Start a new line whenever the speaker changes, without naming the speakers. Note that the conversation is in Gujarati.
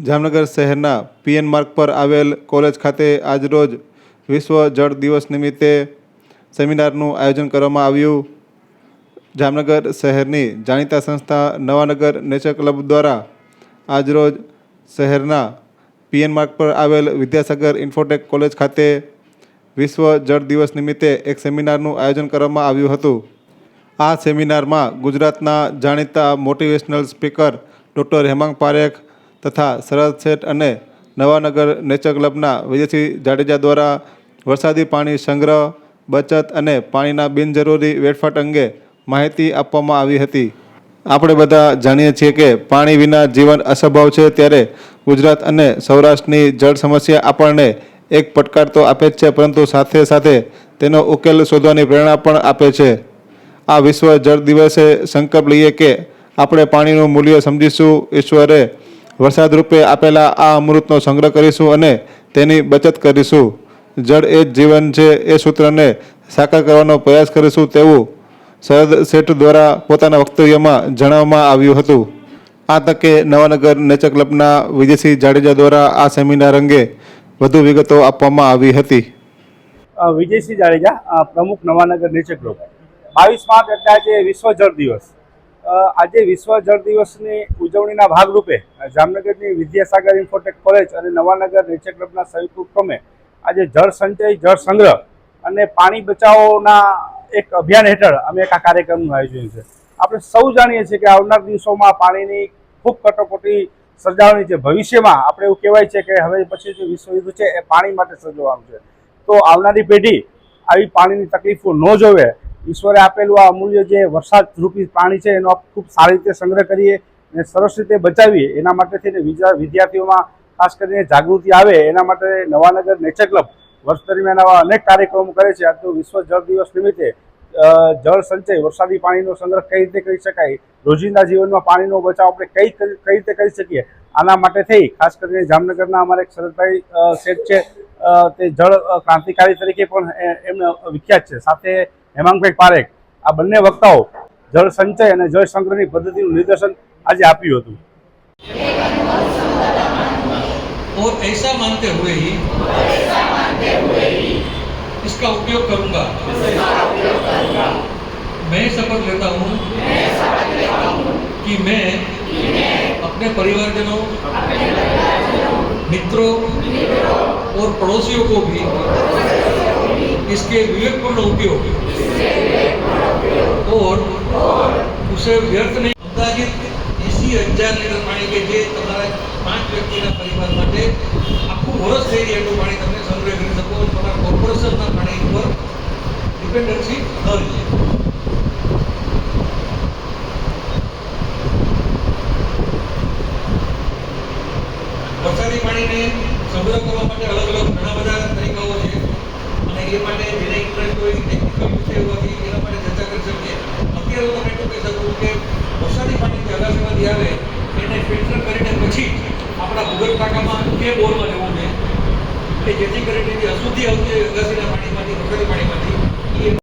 જામનગર શહેરના પીએન માર્ગ પર આવેલ કોલેજ ખાતે આજરોજ વિશ્વ જળ દિવસ નિમિત્તે સેમિનારનું આયોજન કરવામાં આવ્યું. જામનગર શહેરની જાણીતા સંસ્થા નવાનગર નેચર ક્લબ દ્વારા આજરોજ શહેરના પીએન માર્ગ પર આવેલ વિદ્યાસાગર ઇન્ફોટેક કોલેજ ખાતે વિશ્વ જળ દિવસ નિમિત્તે એક સેમિનારનું આયોજન કરવામાં આવ્યું હતું. આ સેમિનારમાં ગુજરાતના જાણીતા motivational speaker doctor Hemang Parekh તથા શરદ શેઠ અને નવાનગર નેચર ક્લબના વિજયસિંહ જાડેજા દ્વારા વરસાદી પાણી સંગ્રહ, બચત અને પાણીના બિનજરૂરી વેડફાટ અંગે માહિતી આપવામાં આવી હતી. આપણે બધા જાણીએ છીએ કે પાણી વિના જીવન અસંભવ છે ત્યારે ગુજરાત અને સૌરાષ્ટ્રની જળ સમસ્યા આપણને એક પડકાર તો આપે જ છે, પરંતુ સાથે સાથે તેનો ઉકેલ શોધવાની પ્રેરણા પણ આપે છે. આ વિશ્વ જળ દિવસે સંકલ્પ લઈએ કે આપણે પાણીનું મૂલ્ય સમજીશું. ઈશ્વરે વરસાદ રૂપે આપેલા આ અમૃતનો સંગ્રહ કરીશું અને તેની બચત કરીશું. જળ એ જ જીવન છે એ સૂત્રને સાકાર કરવાનો પ્રયાસ કરીશું તેવું સરદ શેઠ દ્વારા પોતાના વક્તવ્યમાં જણાવવામાં આવ્યું હતું. આ તકે નવાનગર નેચર ક્લબના વિજયસિંહ જાડેજા દ્વારા આ સેમિનાર અંગે વધુ વિગતો આપવામાં આવી હતી.
વિજયસિંહ જાડેજા પ્રમુખ નવાનગર નેચર ક્લબ બાવીસ માર્ચ એટલે વિશ્વ જળ દિવસ. આજે વિશ્વ જળ દિવસની ઉજવણીના ભાગરૂપે જામનગરની વિદ્યાસાગર ઇન્ફોટેક કોલેજ અને નવાનગર નેચર ક્લબના સંયુક્ત ઉપક્રમે આજે જળ સંચય, જળ સંગ્રહ અને પાણી બચાવોના એક અભિયાન હેઠળ અમે એક આ કાર્યક્રમનું આયોજન છે. આપણે સૌ જાણીએ છીએ કે આવનાર દિવસોમાં પાણીની ખૂબ કટોકટી સર્જાવાની છે. ભવિષ્યમાં આપણે એવું કહેવાય છે કે હવે પછી જે વિશ્વ યુદ્ધ છે, એ પાણી માટે સર્જવાનું છે. તો આવનારી પેઢી આવી પાણીની તકલીફો ન જોવે ઈશ્વરે આપેલું આ અમૂલ્ય જે વરસાદ રૂપી પાણી છે, એનો ખૂબ સારી રીતે સંગ્રહ કરીએ અને સરસ રીતે બચાવીએ, એના માટે થઈને વિદ્યા- વિદ્યાર્થીઓમાં ખાસ કરીને જાગૃતિ આવે, એના માટે નવાનગર નેચર ક્લબ વર્ષ દરમિયાન આવા અનેક કાર્યક્રમો કરે છે. તો વિશ્વ જળ દિવસ નિમિત્તે જળ સંચય, વરસાદી પાણીનો સંગ્રહ કઈ રીતે કરી શકાય, રોજિંદા જીવનમાં પાણીનો બચાવ આપણે કઈ કઈ રીતે કરી શકીએ, આના માટે થઈ, ખાસ કરીને જામનગરના અમારા એક શરદભાઈ શેઠ છે તે જળ ક્રાંતિકારી તરીકે પણ એમને વિખ્યાત છે. સાથે હેમાંગભાઈ પારેખ આ બંને વક્તાઓ જળ સંચય અને જળ સંગ્રહની પદ્ધતિનું નિદર્શન આજે આપ્યું હતું
और ऐसा मानते हुए ही इसका उपयोग करूंगा मैं शपथ लेता हूं कि मैं अपने परिवारजनों मित्रों और पड़ोसियों को भी इसके विवेकपूर्ण उपयोग और उसे વ્યર્થ નહીં અંદાજિત એસી હજાર લીટર પાણી કે જે તમારા પાંચ વ્યક્તિના પરિવાર માટે આખું વર્ષ થઈ જાય એટલું પાણી તમે સંગ્રહ કરી શકો અને તમારા કોર્પોરેશનના પાણી ઉપર ડિપેન્ડન્સી ન રહે વરસાદી પાણીને સંગ્રહ કરવા માટે અલગ અલગ ઘણા બધા તરીકાઓ છે અને એ માટે જેને ઇન્ટરેસ્ટ હોય ટેકનિકલ એના માટે ચર્ચા કરી શકીએ. અત્યારે હું એટલું કહી શકું કે વરસાદી પાણી જે અગાસીમાંથી આવે, એને ફિલ્ટર કરીને પછી આપણા ભૂગર્ભ ટાંકામાં કે બોરમાં જવું જોઈએ. કે જેથી કરીને જે અશુદ્ધિ આવતી અગાસીના પાણીમાંથી, વરસાદી પાણીમાંથી